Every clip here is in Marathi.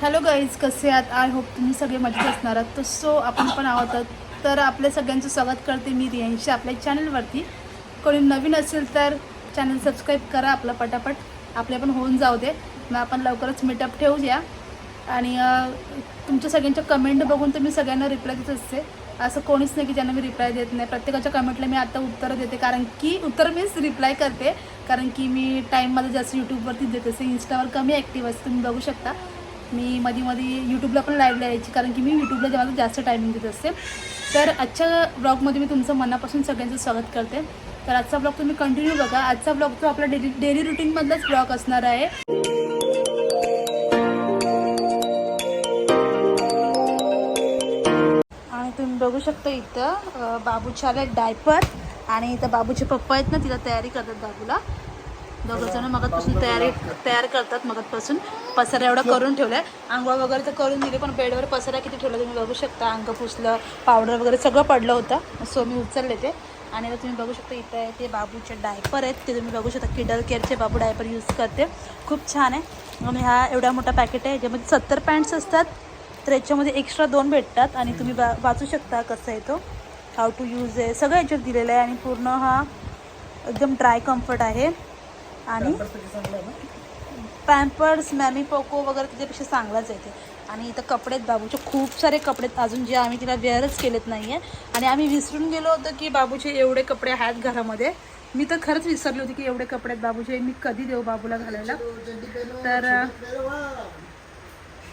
हॅलो गाईज कसे आहात? आय होप तुम्ही सगळे मजेत असणार आहात. तर सो आपण पण आहोत. तर आपल्या सगळ्यांचं स्वागत करते मी रियांशी आपल्या चॅनलवरती कोणी नवीन असेल तर चॅनल सबस्क्राईब करा आपलं पटापट. आपले पण होऊन जाऊ दे. मग आपण लवकरच मीटअप ठेवूया. आणि तुमच्या सगळ्यांच्या कमेंट बघून तुम्ही सगळ्यांना रिप्लाय देत असते. असं कोणीच नाही की ज्यांना मी रिप्लाय देत नाही. प्रत्येकाच्या कमेंटला मी आता उत्तरं देते. कारण की उत्तर मीच रिप्लाय करते. कारण की मी टाईम मला जास्त यूट्यूबवरती देत. असते इंस्टावर कमी ॲक्टिव्ह असते. तुम्ही बघू शकता. मी मध्ये मध्ये यूट्यूबला पण लाईव्हला यायची. कारण की मी यूट्यूबला जेव्हा जास्त टायमिंग देत असते. तर आजच्या ब्लॉगमध्ये मी तुमचं मनापासून सगळ्यांचं स्वागत करते. तर आजचा ब्लॉग तुम्ही कंटिन्यू बघा. आजचा ब्लॉग तो आपला डेली डेली रुटीनमधलाच ब्लॉग असणार आहे. आणि तुम्ही बघू शकता इथं बाबूचे आले डायपर आणि इथं बाबूचे पप्पा आहेत ना तिला तयारी करतात बाबूला. दोघं जण मगातपासून तयारी तयार करतात मगतपासून. पसारा एवढा करून ठेवलाय. आंघोळ वगैरे तर करून दिले पण बेडवर पसारा किती ठेवला तुम्ही बघू शकता. अंग पुसलं पावडर वगैरे सगळं पडलं होतं. सो मी उचलले ते. आणि आता तुम्ही बघू शकता इथं आहे ते बाबूचे डायपर आहेत. ते तुम्ही बघू शकता किडल केअरचे बाबू डायपर यूज करते. खूप छान आहे. आणि हा एवढा मोठा पॅकेट आहे ज्यामध्ये सत्तर पॅन्ट्स असतात. तर याच्यामध्ये एक्स्ट्रा दोन भेटतात आणि तुम्ही वा वाचू शकता कसं आहे तो हाऊ टू यूज आहे. सगळं याच्यात दिलेलं आहे आणि पूर्ण हा एकदम ड्राय कम्फर्ट आहे. आणि पॅम्पर्स मॅमी पोको वगैरे त्याच्यापेक्षा चांगलाच आहे ते. आणि इथं कपडे आहेत बाबूचे खूप सारे कपडे आहेत. अजून जे आम्ही तिला वेअरच केलेत नाही आहे आणि आम्ही विसरून गेलो होतो की बाबूचे एवढे कपडे आहेत घरामध्ये. मी तर खरंच विसरली होती की एवढे कपडे आहेत बाबूचे. मी कधी देऊ बाबूला घालायला? तर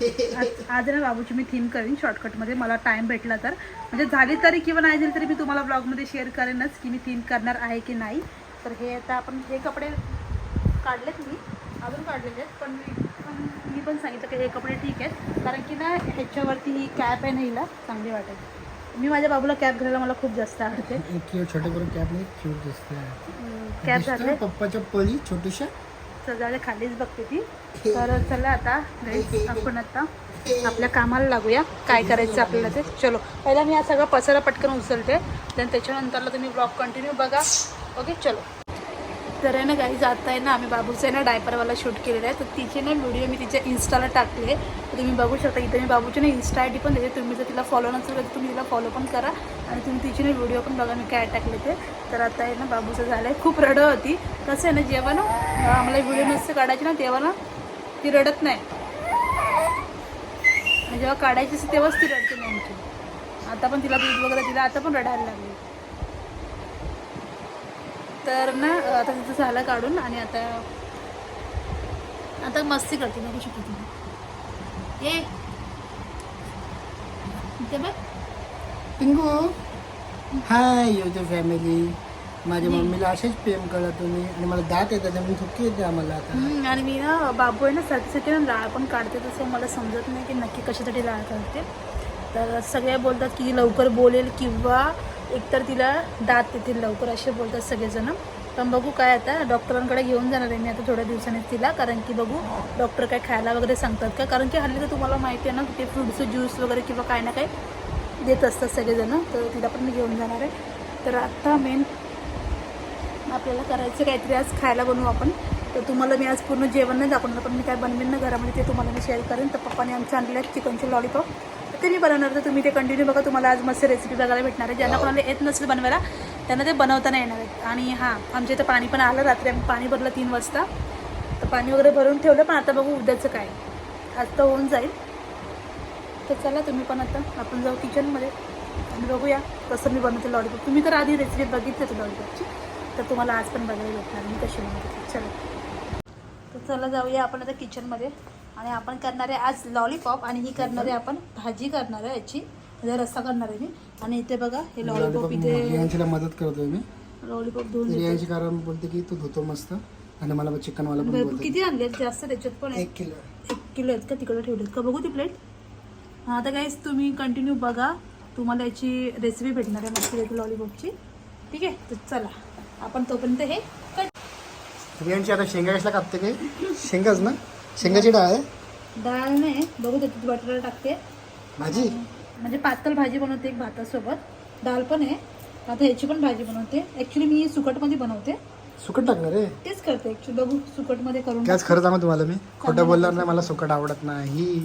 आज- ना बाबूची मी थीम करीन शॉर्टकटमध्ये मला टाइम भेटला तर. म्हणजे झाली तरी किंवा नाही झाली तरी मी तुम्हाला ब्लॉगमध्ये शेअर करेनच की मी थीम करणार आहे की नाही. तर हे आता आपण हे कपडे काढलेत मी. अजून काढलेले आहेत पण मी पण मी पण सांगितलं की हे कपडे ठीक आहेत. कारण की ना ह्याच्यावरती ही कॅप आहे ना हिला चांगली वाटेल. मी माझ्या बाबूला कॅप घालायला मला खूप जास्त आवडते. छोटे करून कॅप नाही क्यूट दिसते कॅप घातले पप्पाच्या पळी छोटूशा. सजायला खालीच बघते ती. तर चला आता आपण आता आपल्या कामाला लागूया. काय करायचं आपल्याला ते? चलो. पहिला मी हा सगळा पसारा पटकन उचलते. देन त्याच्यानंतरला तुम्ही ब्लॉग कंटिन्यू बघा. ओके चलो. तर आहे ना काही जात आहे ना. आम्ही बाबूचं आहे ना डायपरवाला शूट केलेला आहे तर तिचे ना व्हिडिओ मी तिच्या इन्स्टाला टाकले. तर तुम्ही बघू शकता इथे मी बाबूची ना इन्स्टा आय डी पण देते. तुम्ही जर तिला फॉलो नसेल तर तुम्ही तिला फॉलो पण करा. आणि तुम्ही तिचे ना व्हिडिओ पण बघा मी काय टाकले ते. तर आता आहे ना बाबूचं झालं आहे खूप रडत होती. कसं आहे ना जेव्हा ना आम्हाला व्हिडिओ नसतं काढायची ना तेव्हा ना ती रडत नाही. आणि जेव्हा काढायची असते तेव्हाच ती रडते नेमकी. आता पण तिला दूध वगैरे दिलं आता पण रडायला लागली. तर ना आता तिचं झालं काढून आणि आता आता मस्ती करते बघू शकतो तुम्ही. ये. इथे बघ. पिंगू हाय फॅमिली माझ्या मम्मीला असेच प्रेम करा तुम्ही. आणि मला दात येतात त्यामुळे थुकी येते आम्हाला आता. आणि मी ना बाबू आहे ना साठी ना लाळ पण काढते तसं मला समजत नाही की नक्की कशासाठी लाळ काढते. तर सगळे बोलतात की लवकर बोलेल किंवा एकतर तिला दात येतील लवकर असे बोलतात सगळेजण. पण बघू काय आता डॉक्टरांकडे घेऊन जाणार आहे मी आता थोड्या दिवसांनी तिला कारण की बघू डॉक्टर काय खायला वगैरे सांगतात का? कारण की हल्ली तर तुम्हाला माहिती आहे ना की ते फ्रूटचं ज्यूस वगैरे किंवा काय ना काय देत असतात सगळेजण. तर तिला पण मी घेऊन जाणार आहे. तर आत्ता मेन आपल्याला करायचं काहीतरी आज खायला बनवू आपण. तर तुम्हाला मी आज पूर्ण जेवण नाही दाखवणार पण मी काय बनवेन ना घरामध्ये ते तुम्हाला मी शेअर करेन. तर पप्पाने आमचं आणलं आहे चिकनचे लॉलीपॉप मी बनवणार तर तुम्ही ते कंटिन्यू बघा तुम्हाला आज मस्त रेसिपी बघायला भेटणार आहे. ज्यांना कोणाला येत नसेल बनवायला त्यांना ते बनवता येणार आहेत. आणि हां आमच्या इथं पाणी पण आलं. रात्री आम्ही पाणी भरलं तीन वाजता. तर पाणी वगैरे भरून ठेवलं पण आता बघू उद्याचं काय. आज तर होऊन जाईल. तर चला तुम्ही पण आता आपण जाऊ किचनमध्ये आणि बघूया कसं मी बनवते लॉलीपॉप तुम्ही तर आधी रेसिपी बघितली होती लॉलीपॉपची तर तुम्हाला आज पण बघायला भेटणार मी कशी बनवते. चला. तर चला जाऊया आपण आता किचनमध्ये आणि आपण करणार आहे आज लॉलीपॉप आणि ही करणार आहे आपण भाजी करणार आहे याची. म्हणजे रस्सा करणार आहे मी. आणि इथे बघा हे लॉलीपॉप इथे मदत करतोय मी. लॉलीपॉप धुवून कारण बोलते की तू धुतो मस्त. आणि मला भरपूर बोलतो. किती आणले जास्त त्याच्यात पण एक किलो एक किलो आहेत का? तिकडे ठेवलेत. का बघू ती प्लेट हां तर काहीच तुम्ही कंटिन्यू बघा. तुम्हाला याची रेसिपी भेटणार आहे मस्त लॉलीपॉपची ठीक आहे? तर चला. आपण तोपर्यंत हे आता शेंगा कसला कापते काय शेंगाच ना? शेंगाची डाळ आहे? डाळ नाही बघू त्याच्यात बटाटा टाकते. भाजी? म्हणजे पातळ भाजी बनवते एक भातासोबत. डाळ पण आहे. आता ह्याची पण भाजी बनवते. ॲक्च्युली मी सुकटमध्ये बनवते. सुकट टाकणार रे तेच करते ऍक्च्युली बघू सुकटमध्ये करून त्याच खरं सांगू तुम्हाला मी? खोटं बोलणार नाही मला सुकट आवडत नाही.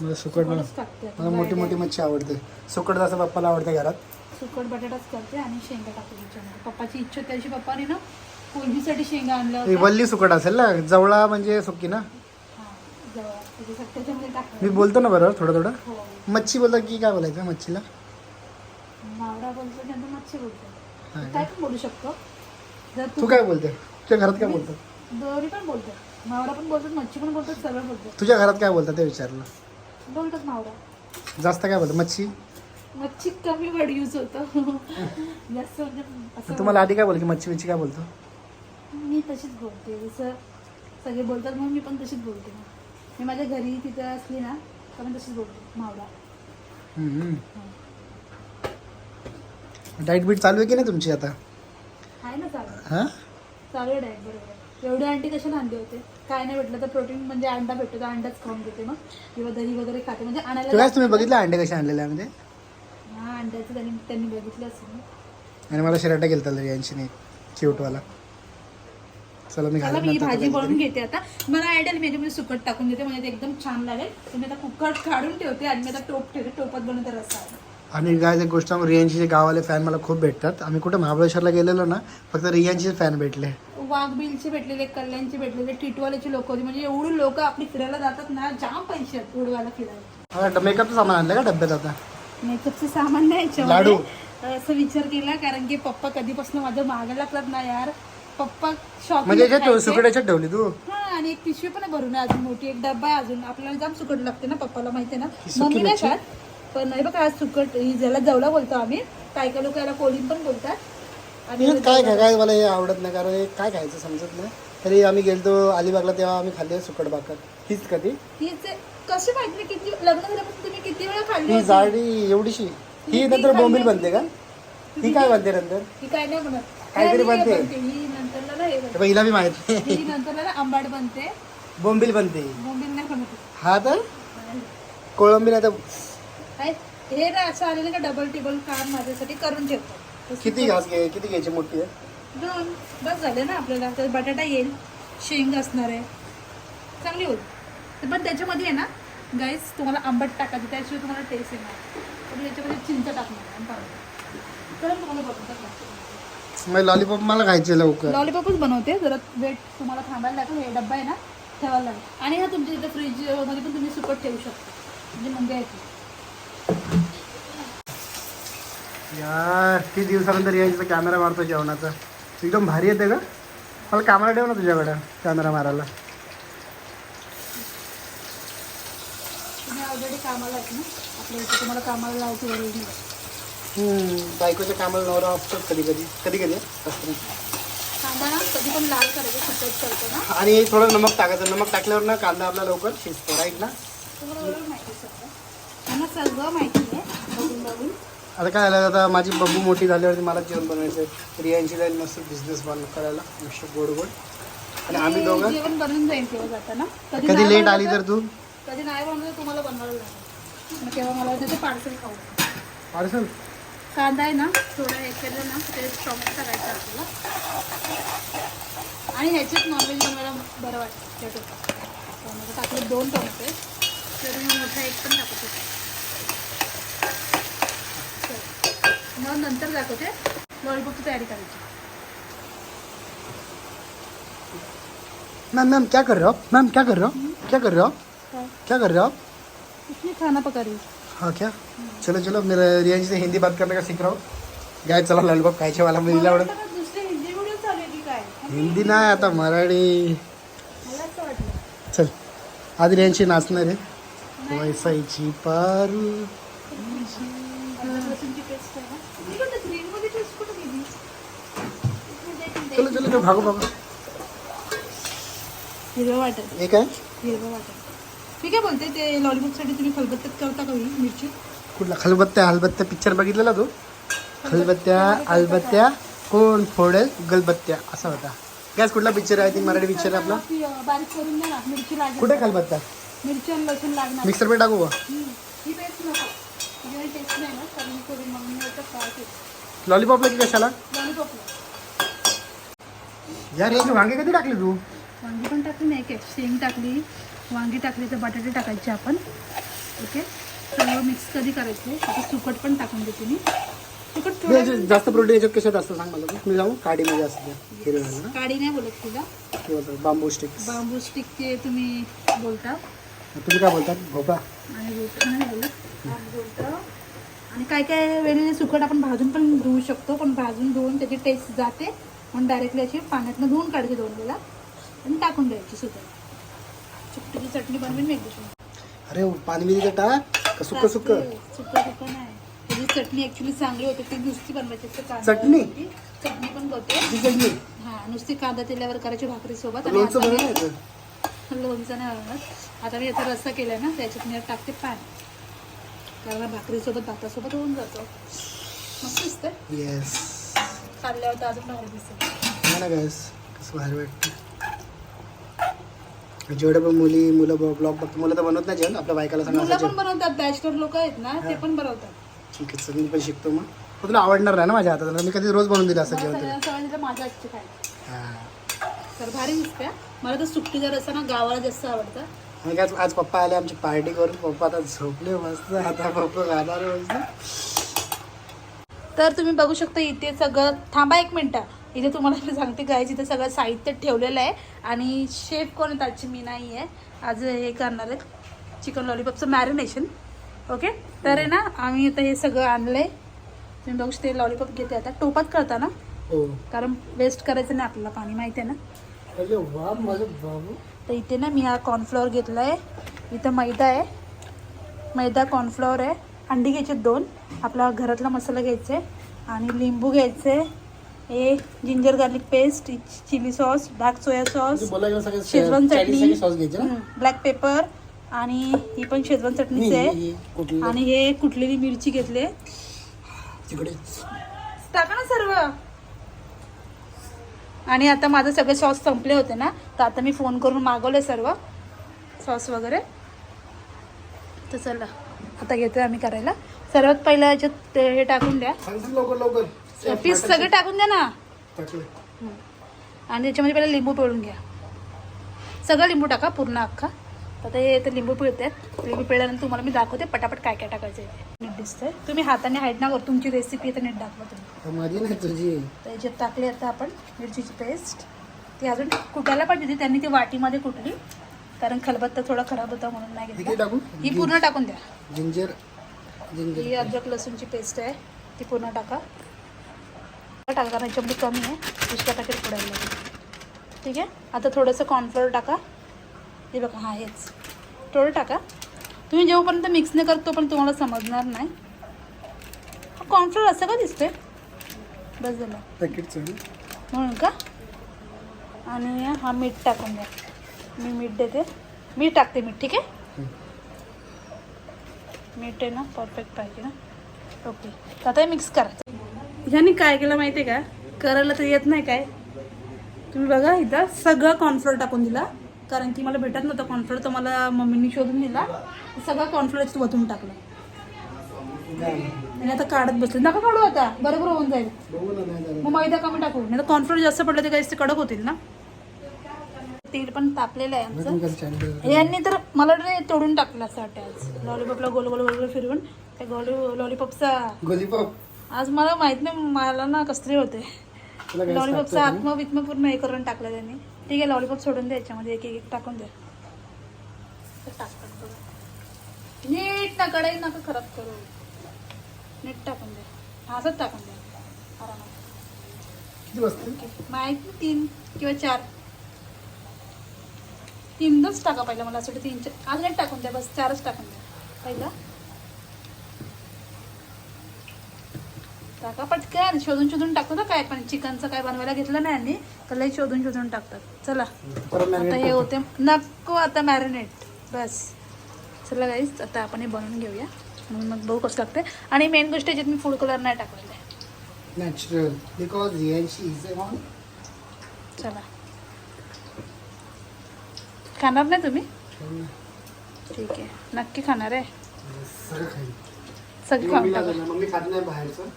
मला सुकट मला टाकते मला मोठी मोठी मच्छी आवडते. सुकट जसं पप्पाला आवडते घरात. सुकट बटाटाच करते आणि शेंगा टाकते त्याच्यामध्ये. पप्पाची इच्छा त्याची पप्पाने ना कोलबीसाठी शेंगा आणल्या ही होत्या. वल्ली सुकट असेल ना? जवळा म्हणजे सुकी ना? हा, जवळ. त्याच्यासाठी त्याच्यामध्ये मी बोलतो ना बरोबर थोडं थोडं? हो. मच्छी बोलतो की काय बोलायचं मच्छीला? मावडा बोलतो मच्छी बोलतो. काय पण बोलू शकतो. जर तू काय बोलते तुझ्या घरात काय बोलतो दोरी पण बोलतो. मावडा पण बोलतात मच्छी पण बोलतात सगळं बोलतात तुझ्या घरात काय बोलतात ते विचारलं? बोलतात मावडा जास्त काय बोलतं मच्छी? मच्छी कमी वर्ड यूज होतो. जास्त म्हणजे असं तुम्हाला आधी काय बोल की मच्छी बिच्छी काय बोलतो? मी तशीच बोलते. जसं सगळे बोलतात म्हणून मी पण तशीच बोलते. मी माझ्या घरी तिथं असली ना तर मी तशीच बोलते. मावडा डाईट बीट चालू आहे की नाही तुमची आता? आहे ना चालू. हां? चालू आहे डाएट बरोबर. एवढे अंडी कशाला आणले होते? काय नाही भेटलं तर प्रोटीन म्हणजे अंडा भेटतो तर अंडाच खाऊन घेते मग. किंवा दही वगैरे खाते. म्हणजे आणायला काय तुम्ही बघितले अंडे कसे आणलेले आहे म्हणजे? हा अंड्याचं त्यांनी त्यांनी बघितलं असेल ना. आणि मला शिराटा गेलता यांची नाही. क्यूटवाला चला मी चला मी भाजी. बनवून घेते आता. मला आयडिया मी सुकट टाकून देते म्हणजे ते एकदम छान लागेल. तर मी आता कुकर काढून ठेवते आणि मी आता टोप ठेवते टोपात बनवते रस्सा. आणि काय एक गोष्ट रियांचे जे गावाले फॅन मला खूप भेटतात. आम्ही कुठे महाबळेश्वरला गेलेलो ना फक्त रियांचे फॅन भेटले. वाघबिलचे भेटलेले कल्याणचे भेटलेले टिटवाल्याची लोक होती. म्हणजे एवढी लोक आपली फिरायला जातात ना जाम पैसे आहेत उडवायला फिरायला. मेकअपचं सामान आणलं का डब्यात आता? मेकअपचं सामान नाही लाडू. असं विचार केला कारण की पप्पा कधीपासून माझ्या मागे लागतात ना यार. पप्पा शॉपिंग म्हणजे सुकटाच्यात ठेवली तू? हा आणि एक पिशवी पण आहे भरून आहे अजून मोठी एक डब्बा आहे अजून. आपल्याला जाम सुकट लागते ना पप्पाला माहिती आहे ना? मम्मी नाही? खात पण हे बघा आज सुकट ही ज्याला जवला बोलतो आम्ही काय काय लोक याला कोळीन पण बोलतात. आणि काय काय मला हे आवडत नाही कारण हे काय खायचं समजत नाही. तरी आम्ही गेलतो अलिबागला तेव्हा आम्ही खाल्ले सुकट भाकर. हीच कधी ही जे कशी माहिती नाही किती लग्न झाल्यापासून तुम्ही किती वेळा खाल्ली ही? जाडी एवढीशी. ही नंतर बोंबील बनते का? ही काय बनते नंतर? ही काय नाही बनत. काहीतरी बनते. ही हे बनते तर हिला बी माहिती ही नंतरला ना आंबाड बनते. बोंबील बनते. बोंबील नाही बनत. हा तर? कोळंबी नाही तर काय? हे ना असं आलेलं का डबल टेबल काम माझ्यासाठी करून ठेवतो. किती घास घे किती घ्यायची मोठी आहे? दोन बस झाले ना आपल्याला. तर बटाटा येईल शेंग असणार आहे. चांगली होईल. तर पण त्याच्यामध्ये आहे ना गाईस तुम्हाला आंबट टाकायचं त्याशिवाय तुम्हाला टेस्ट येणार. पण याच्यामध्ये चिंच टाकणार आणि पावडर तर तुम्हाला बनवतात मग लॉलीपॉप मला खायचे लवकर. लॉलीपॉपच बनवते जरा वेट तुम्हाला थांबायला लागेल हे डब्बा आहे ना ठेवायला लागेल. आणि हा तुमच्या इथे फ्रीजमध्ये पण तुम्ही सुकट ठेवू शकता. म्हणजे मुंग्या येते यार किती दिवसानंतर यायचं कॅमेरा मारतो जेवणाचा. एकदम भारी येते का मला कामाला ठेव ना तुझ्याकडे कॅमेरा मारायला. तुम्ही ऑलरेडी कामाला आहेत ना? आपल्या इथे तुम्हाला कामाला लावायची गरज नाही. बायकोच्या कामाला नवरा असतात कधी कधी. कधी कधी? असतं. कांदा ना कधी पण लाल करायचं सुकट करतो ना. आणि थोडं नमक टाकायचं. नमक टाकल्यावर ना कांदा आपला लवकर शिजतो राईट ना? तुम्हाला बरोबर माहिती आहे सगळं त्यांना सगळं माहिती आहे बघून बघून. आता काय झालं आता माझी बब्बू मोठी झाल्यावरती मला जेवण बनवायचं आहे. रियांची जाईल मस्त बिझनेस बन करायला मस्त गोड गोड आणि आम्ही दोघं जेवण बनवून जाईल तेव्हा जाताना कधी लेट आली तर तू? कधी नाही बनवलं तुम्हाला बनवायला लागेल मग तेव्हा मला त्याचे पार्सल खाऊ पार्सल कांदा आहे ना थोडा हे केलं ना ते टॉमॅटो टाकायचं आपल्याला. आणि ह्याच्यात नॉनव्हेज बनवायला बरं वाटतं त्या टोपात टाकले दोन टोमॅटो आहेत. तर मग मोठा एक पण टाकू शकतो. मग नंतर दाखवते. लॉलीपॉपची तयारी करायची. मैम मैम क्या कर रहे हो? मैम क्या कर रहे हो? क्या कर रहे हो? काय कर रहे हो? आप कुछ खाना पका रही हूँ. हाँ क्या? चलो चलो मेरा रियांशी से हिंदी बात करने का सीख रहा हूँ। गाय चला लॉलीपॉप खायचे वाला मी मला आवडत हिंदी काय? नाही आता मराठी. चल आज रियांशी नाचणार आहे. वैसाईची पारू. चलो चलो चलो भागो भागो. हिरवं वाटत. हे काय? हिरवं वाटत. मी काय बोलते. ते लॉलीपॉपसाठी तुम्ही खलबत्त्यात करता का ही मिरची? कुठला? खलबत्त्या हलबत्त्या? पिक्चर बघितलेला तू? खलबत्त्या अलबत्त्या कोण फोडेल? गलबत्त्या असा होता. गॅस कुठला पिक्चर आहे? ती मराठी पिक्चर आहे आपला. ती, अं, बारीक करून द्या ना मिरची लागेल. कुठे खलबत्त्या? मिरची आणि लसूण लागणार. मिक्सरमध्ये टाकू का? हम्म. ही पेस्ट नको. तुझ्याकडे टेस्ट नाही ना तर मी करून मग मी आता फ्राय केली लॉलीपॉपला की कशाला? लॉलीपॉपला यार याचे वांगे कधी टाकले तू? वांगी पण टाकली नाही काय शेंग टाकली. वांगी टाकली तर बटाटे टाकायचे आपण. ओके? सगळं मिक्स कधी करायचं? आता सुकट पण टाकून देते मी. सुकट हे थोडं जे जास्त प्रोटीन याच्यात कशात असतं सांग मला. मी जाऊ काडीमध्ये असते काडी नाही बोलत तुला. बांबू स्टिक बांबू स्टिक ते तुम्ही बोलता. तुम्ही काय बोलतात भोपळा. आणि बोलत. आणि काय काय वेळेला सुकट आपण भाजून पण धुवू शकतो पण भाजून धुवून त्याची टेस्ट जाते. म्हणून डायरेक्टली अशी पाण्यातनं धुवून काढते दोन वेळा. आणि टाकून द्यायची सुकट. चुकटीची चटणी बनवेन मी अरे पाणी बिनी टाक का सुक्क सुक्क सुकं? सुकं नाही. त्याची चटणी ऍक्च्युली चांगली होते ती नुसती बनवायची चटणी? चटणी पण होते ती चटणी हा नुसती कांदा तेलावर करायची भाकरी सोबत आणि लोणचं नाही बनवत. आता मी याचा रस्सा केलाय ना त्याच्यात मी टाकते पाणी कारण भाकरीसोबत भातासोबत होऊन जातो. मस्त दिसतं येस खाल्ल्यावर तर अजून भारी दिसतं कसं भारी वाटतं जेवढ्या पण मुली मुलं ब्लॉग बघतो मुलं तर बनवत नाही जेवण आपल्या बायकाला मुलं सांगायचं पण बनवतात बॅचलर लोक आहेत ना ते पण बनवतात. ठीक आहे चल मी पण शिकतो मग. पण तुला आवडणार नाही ना माझ्या हातात मी कधी रोज बनवून दिलं असं मला जेवण तुला? सगळ्यांना माझ्या आजची खायला हां. तर भारी दिसते मला तर सुट्टीचा रस्सा ना गावाला जास्त आवडतं. आणि काय आज पप्पा आले आमची पार्टी करून पप्पा आता झोपले मस्त आता पप्पा मस्त. तर तुम्ही बघू शकता इथे सगळं थांबा एक मिनटं. इथे तुम्हाला मी सांगते गायची इथे सगळं साहित्य ठेवलेलं आहे. आणि शेफ कोण आहेत आजची? मी नाही आहे. आज हे करणार आहेत. चिकन लॉलीपॉपचं मॅरिनेशन ओके तर आहे ना आम्ही आता हे सगळं आणलं आहे तुम्ही बघू शकता लॉलीपॉप घेते आता. टोपात करता ना? हो. कारण वेस्ट करायचं नाही आपल्याला पाणी माहिती आहे ना? तर इथे ना मी हा कॉर्नफ्लॉवर घेतला आहे इथं मैदा आहे. मैदा कॉर्नफ्लॉवर आहे. अंडी घ्यायचे दोन. आपला घरातला मसाला घ्यायचा. आहे आणि लिंबू घ्यायचे. हे ginger garlic paste chili sauce dark soya sauce Schezwan चटणी ब्लॅक पेपर आणि ही पण शेजवान चटणीच आहे. आणि हे कुटलेली मिरची घेतले. टाका ना सर्व. आणि आता माझे सगळे सॉस संपले होते ना तर आता मी फोन करून मागवले सर्व सॉस वगैरे. तर चला आता घेतोय आम्ही करायला. सर्वात पहिलं याच्यात ते हे टाकून द्या. लवकर लवकर. पीस सगळे टाकून द्या ना. आणि त्याच्यामध्ये पहिला लिंबू पिळून घ्या. सगळं लिंबू टाका पूर्ण अख्खा. आता हे ते लिंबू पिळतात. लिंबू पिळल्यानंतर तुम्हाला मी दाखवते पटापट काय काय टाकायचं आहे ते. नीट दिसतंय. तुम्ही हाताने हाईट ना करू तुमची रेसिपी तर नीट दाखवा तुम्ही. माझी नाही तुझी. तर याच्यात टाकली आता आपण मिरचीची पेस्ट ती अजून कुटायला पाहिजे होती त्यांनी ती वाटीमध्ये कुटली. कारण खलबत्ता थोडा खराब होता म्हणून नाही हे किती घेतला टाकू? ही पूर्ण टाकून द्या. जिंजर जिंजर ही अद्रक लसूणची पेस्ट आहे. ती पूर्ण टाका. टाका कारण याच्यामध्ये कमी आहे. दुसऱ्या पॅकेट पुढायला लागेल ठीक आहे? आता थोडंसं कॉर्नफ्लोअर टाका. हे बघा हा हेच. थोडं टाका. तुम्ही जेव्हापर्यंत मिक्स नाही करत तोपर्यंत तुम्हाला समजणार नाही. हा कॉर्नफ्लोअर असं का दिसतोय? बस झालं. पॅकेटचं म्हणून का? आणि हा मीठ टाकून द्या. मी मीठ देते. मीठ टाकते मीठ ठीक आहे? मीठ आहे ना परफेक्ट पाहिजे ना? ओके आता हे मिक्स करा. ह्याने काय केलं माहिती आहे का? करायला तर येत नाही काय. तुम्ही बघा इथं सगळं कॉर्नफ्लोअर टाकून दिला. कारण की मला भेटत नव्हतं कॉर्नफ्लोअर तर मला मम्मीनी शोधून दिला सगळं कॉर्नफ्लोअर वतून टाकलं. आणि आता काढत बसले. नका काढू आता. बरोबर होऊन जाईल. मग मैदा कमी टाकू. नाही तर कॉर्नफ्लोअर जास्त पडलं ते काही ते कडक होतील ना? तेल पण तापलेलं आहे आमचं. यांनी तर मला तोडून टाकलं असं वाटतं आज. लॉलीपॉपला गोल गोल गोल गोल फिरवून. त्या गोल लॉलीपॉपचा गोलीपॉप आज मला माहीत नाही मला ना कसतरी होते. लॉलीपॉपचा आत्मा बित्मा पूर्ण हे करून टाकलं त्यांनी. ठीक आहे लॉलीपॉप सोडून द्या याच्यामध्ये एक एक टाकून द्या टाकतात. नीट ना कढई नका खराब करू. नीट टाकून द्या असंच टाकून द्या आरामात. माहीत नाही तीन किंवा चार. तीनच टाका पहिला मला असं तीन चार. आज नाही टाकून द्या बस चारच टाकून द्या पहिला. टाका. पटकन शोधून शोधून टाकतो ना काय पण. चिकनचं काय बनवायला घेतलं नाही यांनी तर लई शोधून शोधून टाकतात. चला. आता हे होते. नको आता मॅरिनेट बस. चला गाईज आता आपण हे बनवून घेऊया. म्हणून मग बघू कसं लागते आणि मेन गोष्ट याच्यात मी फूड कलर नाही टाकलेला आहे. नॅचरल बिकॉज चला. खाणार नाही तुम्ही? ठीक आहे. नक्की खाणार आहे. सगळं खाऊन टाका. मम्मी खात नाही बाहेरचं.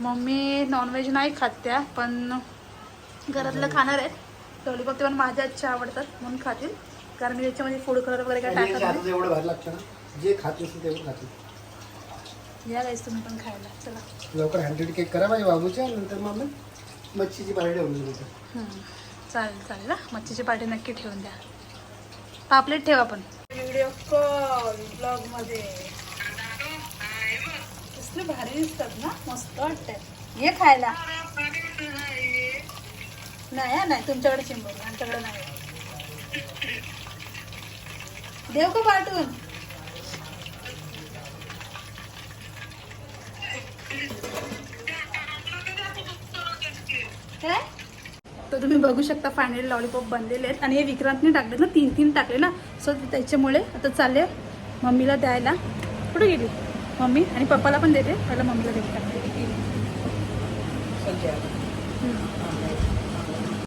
मम्मी नॉनव्हेज नाही खात त्या पण घरातलं खाणार आहेत. लॉलीपॉप ते पण माझ्या आजच्या आवडतात म्हणून खातील. कारण मी याच्यामध्ये फूड कलर वगैरे काय टाकत नाही. एवढं भारी लागतं ना. जे खात नसेल तेवढं खातील. या गाईस तुम्ही पण खायला. चला. लवकर हंड्रेड केक करा माझ्या बाबूच्या नंतर मग आपण मच्छीची पार्टी ठेवून. चालेल चालेल ना मच्छीची पार्टी नक्की ठेवून द्या. पापलेट ठेवा पण. व्हिडिओ कॉल ब्लॉगमध्ये कसले भारी दिसतात ना मस्त वाटतात ये खायला. नाही हा, नाही तुमच्याकडे चिंबोरी आमच्याकडे नाही. देव का पाठवून? काय? तर तुम्ही बघू शकता फायनली लॉलीपॉप बनलेले आहेत. आणि हे विक्रांतने टाकले ना तीन तीन टाकले ना. सो त्याच्यामुळे आता चालले मम्मीला द्यायला. कुठे गेली? मम्मी आणि पप्पाला पण देते. पहिला मम्मीला देते.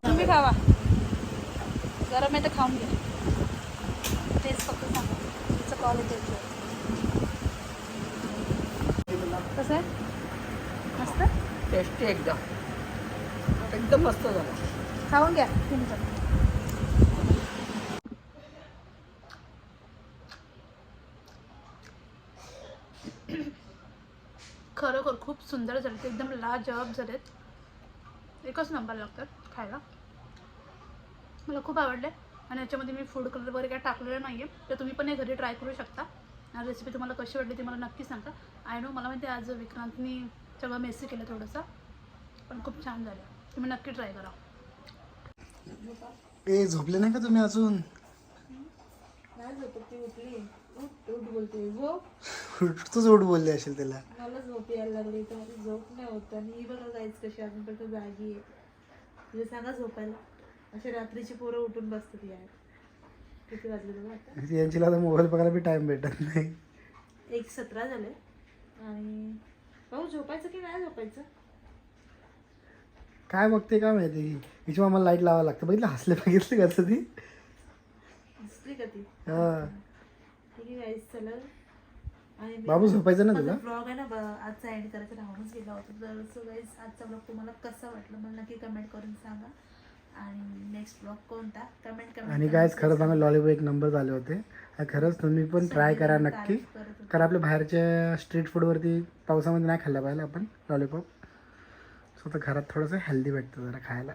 तुम्ही खावा. गरम आहे तर खाऊन घ्या तेच फक्त सांगा तिचं कॉल येते कसं आहे? मस्त? टेस्टी एकदम. एकदम मस्त झालं. खाऊन घ्या. तुम्ही खरोखर खूप सुंदर झाले ते एकदम लाजवाब झालेत. एकच नंबर लागतात खायला. मला खूप आवडले. आणि याच्यामध्ये मी फूड कलर वगैरे काय टाकलेलं नाही आहे तर तुम्ही पण हे घरी ट्राय करू शकता. आणि रेसिपी तुम्हाला कशी वाटली ती मला नक्की सांगा. आय नो मला माहिती आहे आज विक्रांतनी सगळं मेसी केलं थोडंसं. पण खूप छान झालं. तुम्ही नक्की ट्राय करा. ए झोपले नाही का तुम्ही अजून? नाही झोपत ती उठली. उठ उठ बोलते. झोप तूच उठ बोलले असेल त्याला. मला झोप यायला लागली तर माझी झोप नाही होत आणि ही बघा जायचं कशी जागी आहे. तिला सांगा झोपायला. असे रात्रीची पोरं उठून बसतात यार. किती वाजले बघा आता. यांची आता मोबाईल बघायला बी टाइम भेटत नाही. एक सतरा झाले. आणि भाऊ झोपायचं की नाही झोपायचं? काय बघते काय माहिती? हिची आम्हाला लाइट लावावं लागतं. बघितलं हसले बघितलं कसं ती? दिसली का ती? हा. ठीक आहे guys, चला. आणि बाबू झोपायचं ना तुला? ब्लॉग आहे ना ब- आजचा एंड करायचा राहूनच गेला होता. तर सो गाईज आजचा ब्लॉग तुम्हाला कसा वाटला मला नक्की कमेंट करून सांगा. आणि नेक्स्ट ब्लॉग कोणता? कमेंट कमेंट आणि काय खरंच सांगा. लॉलीपॉप एक नंबर झाले होते. आणि खरंच तुम्ही पण ट्राय करा नक्की. कारण आपल्या बाहेरच्या स्ट्रीट फूडवरती पावसामध्ये नाही खाल्लं पाहिजे आपण लॉलीपॉप सो तर घरात थोडंसं हेल्दी भेटतं जरा खायला.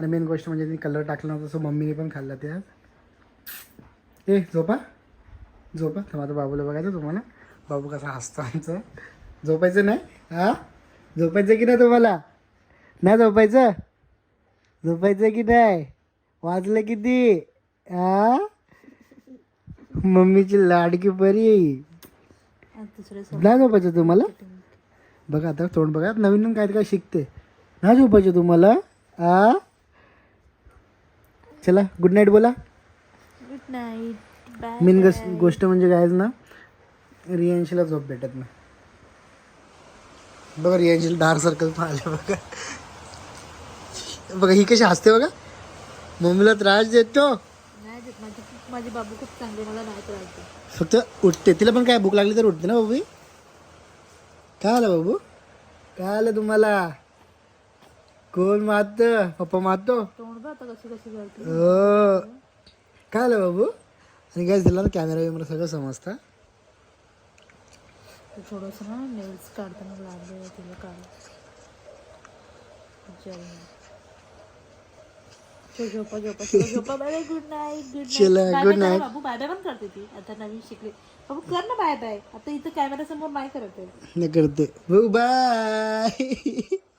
आणि मेन गोष्ट म्हणजे तिने कलर टाकला नव्हता सो मम्मीने पण खाल्ला ते आज. ए झोपा. झोपा. तर माझ्या बाबूला बघायचं तुम्हाला. बाबू कसा हसतो आमचं. झोपायचं नाही? हा? झोपायचं की नाही तुम्हाला? नाही झोपायचं? झोपायचं की नाही? वाजलं किती? हा? मम्मीची लाडकी परी. दुसरे नाही झोपायचं तुम्हाला? बघा आता तोंड बघा. नवीन नवीन काय काय शिकते. नाही झोपायचं तुम्हाला? आ चला गुड नाईट बोला. गुड नाईट बाय मेन गोष्ट म्हणजे काय ना? रियांशीला झोप भेटत नाही. बघा रियांशीला डार्क सर्कल पण आले बघा. बघा ही कशी हसते बघा. मम्मीला त्रास देतो. माझी बाबू खूप चांगले मला नाही त्रास देत. फक्त उठते. तिला पण काय भूक लागली तर उठते ना बाबू काय आलं बाबू? काय आलं तुम्हाला? कोण मारत? पप्पा मारतो? हो. काय आलं बाबू? आणि काय दिला ना कॅमेरा बिमेरा सगळं समजतं. थोडंसं ना नेल्स काढताना लागले तिला काढ. झोपा झोपा झोपा. Bye good night good night good night. बाबू. बाय बाय पण करते ती. आता नवीन शिकली. बाबू कर ना बाय बाय. आता इथं कॅमेरा समोर नाही करत आहे. नाही करते बाय